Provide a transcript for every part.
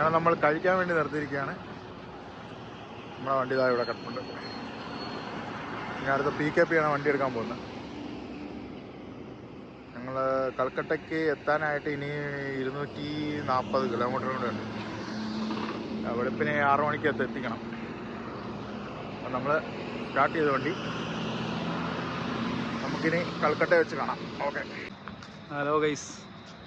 അങ്ങനെ നമ്മൾ കഴിക്കാൻ വേണ്ടി നിർത്തിയിരിക്കുകയാണ്. നമ്മുടെ വണ്ടി താഴെ ഇവിടെ കിടപ്പുണ്ട്. ഞാൻ അടുത്ത പി കെ പി ആണ് വണ്ടി എടുക്കാൻ പോകുന്നത്. ഞങ്ങൾ കൽക്കട്ടയ്ക്ക് എത്താനായിട്ട് ഇനി ഇരുന്നൂറ്റി നാൽപ്പത് കിലോമീറ്റർ കൂടെ ഉണ്ട്. പിന്നെ ആറു മണിക്ക് എത്തി എത്തിക്കണം. അപ്പം നമ്മൾ സ്റ്റാർട്ട് ചെയ്ത വണ്ടി. നമുക്കിനി കൽക്കട്ട വെച്ച് കാണാം. ഓക്കെ. ഹലോ ഗൈസ്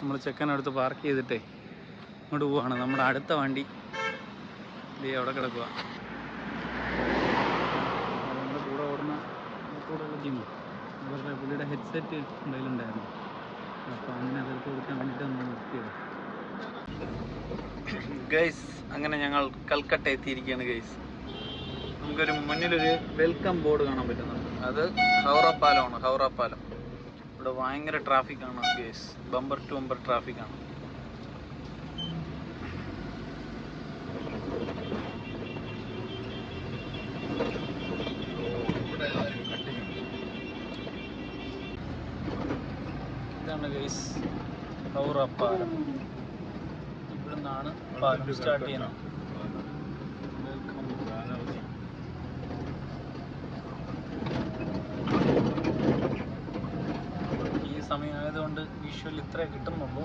നമ്മൾ ചെക്കൻ ചെക്കനടുത്ത് പാർക്ക് ചെയ്തിട്ടേ ഇങ്ങോട്ട് പോവാണ്. നമ്മുടെ അടുത്ത വണ്ടി. ഇത് അവിടെ കിടക്കുക നമ്മുടെ കൂടെ ഓടുന്ന കൂടെയുള്ള ജിമ്മ് അവരുടെ പുള്ളിയുടെ ഹെഡ്സെറ്റ് കയ്യിലുണ്ടായിരുന്നു അപ്പോൾ അങ്ങനെ അതെടുത്ത് കൊടുക്കാൻ വേണ്ടിയിട്ട് നമ്മൾ നിർത്തിയത്. ഗൈസ് അങ്ങനെ ഞങ്ങൾ കൽക്കട്ട എത്തിയിരിക്കുകയാണ് ഗൈസ് നമുക്കൊരു മുന്നിലൊരു വെൽക്കം ബോർഡ് കാണാൻ പറ്റുന്നുണ്ട് അത് ഹൗറ പാലമാണ് ഹൗറ പാലം. ഇവിടെ ഭയങ്കര ട്രാഫിക്കാണ് ഗൈസ് ബമ്പർ ടു ബമ്പർ ട്രാഫിക്കാണ് ഇതാണ് ഗൈസ് ഹൗറ പാലം. ഇവിടെ നിന്നാണ് പാലം സ്റ്റാർട്ട് ചെയ്യുന്നത്. ഈ സമയമായതുകൊണ്ട് വിഷ്വൽ ഇത്രേ കിട്ടുന്നുള്ളൂ.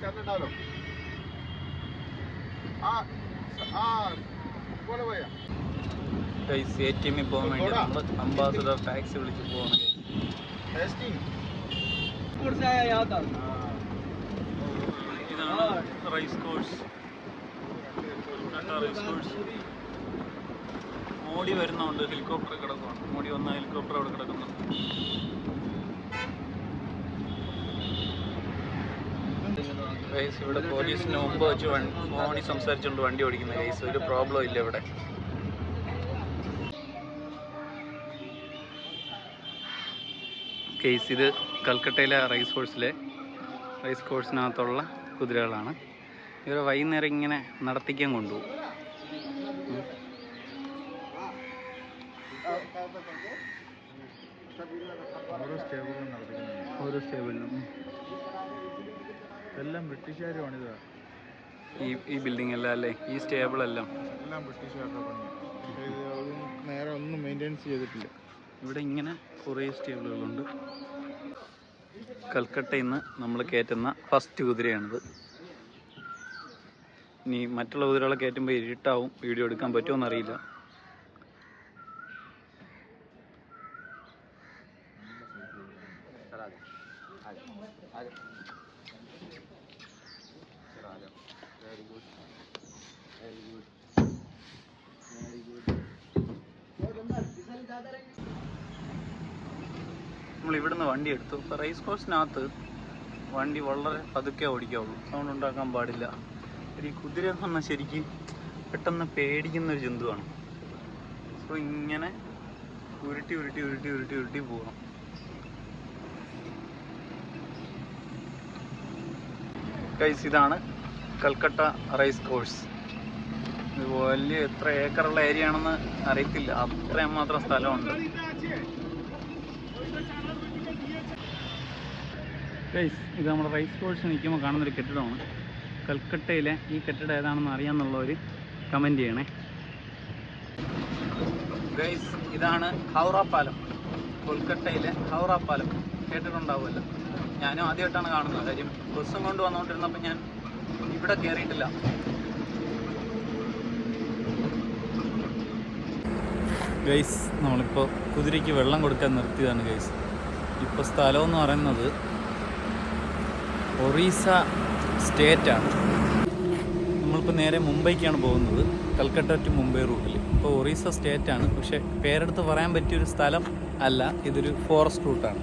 ചേർന്നുണ്ടാവല്ലോ വേണ്ടി അംബാസഡർ ടാക്സി വിളിച്ച് പോകണം ഇതാണ് റൈസ് കോഴ്സ് റൈസ് കോഴ്സ് വരുന്നുണ്ട് ഹെലികോപ്റ്റർ കിടക്കുന്നു മോടി വന്ന ഹെലികോപ്റ്റർ അവിടെ കിടക്കുന്നുണ്ട് ഗൈസ് ഇവിടെ പോലീസിന് മുമ്പ് വെച്ച് ഫോണിൽ സംസാരിച്ചുകൊണ്ട് വണ്ടി ഓടിക്കുന്ന ഗൈസ് ഒരു പ്രോബ്ലം ഇല്ല ഇവിടെ. കേസ് ഇത് കൽക്കട്ടയിലെ റൈസ് കോഴ്സിലെ റൈസ് കോഴ്സിനകത്തുള്ള കുതിരകളാണ്. ഇവരെ വൈകുന്നേരം ഇങ്ങനെ നടത്തിക്കാൻ കൊണ്ടുപോകും. ഓരോ സ്റ്റേബിളിലും ഓരോ സ്റ്റേബിളിലും എല്ലാം ബ്രിട്ടീഷുകാർ പണിതാ ഈ ഈ ബിൽഡിംഗ് എല്ലാം അല്ലേ? ഈ സ്റ്റേബിൾ എല്ലാം. എല്ലാം ബ്രിട്ടീഷുകാരുടെ പണിയാണ് നേരെ ഒന്നും മെയിന്റെനൻസ് ചെയ്തിട്ടില്ല. ഇവിടെ ഇങ്ങനെ കുറേ സ്റ്റേബിളുകളുണ്ട്. കൽക്കട്ടയിൽ നിന്ന് നമ്മൾ കയറ്റുന്ന ഫസ്റ്റ് കുതിരയാണിത്. ഇനി മറ്റുള്ള കുതിരകളെ കയറ്റുമ്പോൾ ഇരുട്ടാവും. വീഡിയോ എടുക്കാൻ പറ്റുമോ എന്നറിയില്ല. നമ്മൾ ഇവിടുന്ന് വണ്ടി എടുത്തു. ഇപ്പോൾ റേസ് കോഴ്സിനകത്ത് വണ്ടി വളരെ പതുക്കെ ഓടിക്കാവുള്ളൂ. സൗണ്ട് ഉണ്ടാക്കാൻ പാടില്ല. ഈ കുതിര എന്ന് പറഞ്ഞാൽ ശരിക്കും പെട്ടെന്ന് പേടിക്കുന്ന ഒരു ജന്തുവാണ്. സോ ഇങ്ങനെ ഉരുട്ടി ഉരുട്ടി ഉരുട്ടി ഉരുട്ടി ഉരുട്ടി പോകണം ഗൈസ് ഇതാണ് കൽക്കട്ട റൈസ് കോഴ്സ് ഇത് വലിയ എത്ര ഏക്കറുള്ള ഏരിയ ആണെന്ന് അറിയത്തില്ല. അത്രയും മാത്രം സ്ഥലമുണ്ട്. ഗൈസ് ഇത് നമ്മുടെ റൈസ് കോഴ്സ് നിൽക്കുമ്പോൾ കാണുന്നൊരു കെട്ടിടമാണ്. കൽക്കട്ടയിലെ ഈ കെട്ടിടം ഏതാണെന്ന് അറിയാമെന്നുള്ളവർ കമന്റ് ചെയ്യണേ. ഗൈസ് ഇതാണ് ഹൗറ പാലം. കൊൽക്കട്ടയിലെ ഹൗറ പാലം. കേട്ടിട്ടുണ്ടാവുമല്ലോ. ഞാനും ആദ്യമായിട്ടാണ് കാണുന്നത്. കാര്യം ബസ്സും കൊണ്ട് വന്നുകൊണ്ടിരുന്നപ്പോൾ ഞാൻ ഇവിടെ കയറിയിട്ടില്ല ഗൈസ് നമ്മളിപ്പോൾ കുതിരയ്ക്ക് വെള്ളം കൊടുക്കാൻ നിർത്തിയതാണ് ഗൈസ്. ഇപ്പോൾ സ്ഥലം എന്ന് പറയുന്നത് ഒറീസ സ്റ്റേറ്റാണ്. നമ്മളിപ്പോൾ നേരെ മുംബൈക്കാണ് പോകുന്നത്. കൽക്കട്ട ടു മുംബൈ റൂട്ടിൽ ഇപ്പോൾ ഒറീസ സ്റ്റേറ്റ് ആണ് പക്ഷേ പേരെടുത്ത് പറയാൻ പറ്റിയൊരു സ്ഥലം അല്ല. ഇതൊരു ഫോറസ്റ്റ് റൂട്ടാണ്.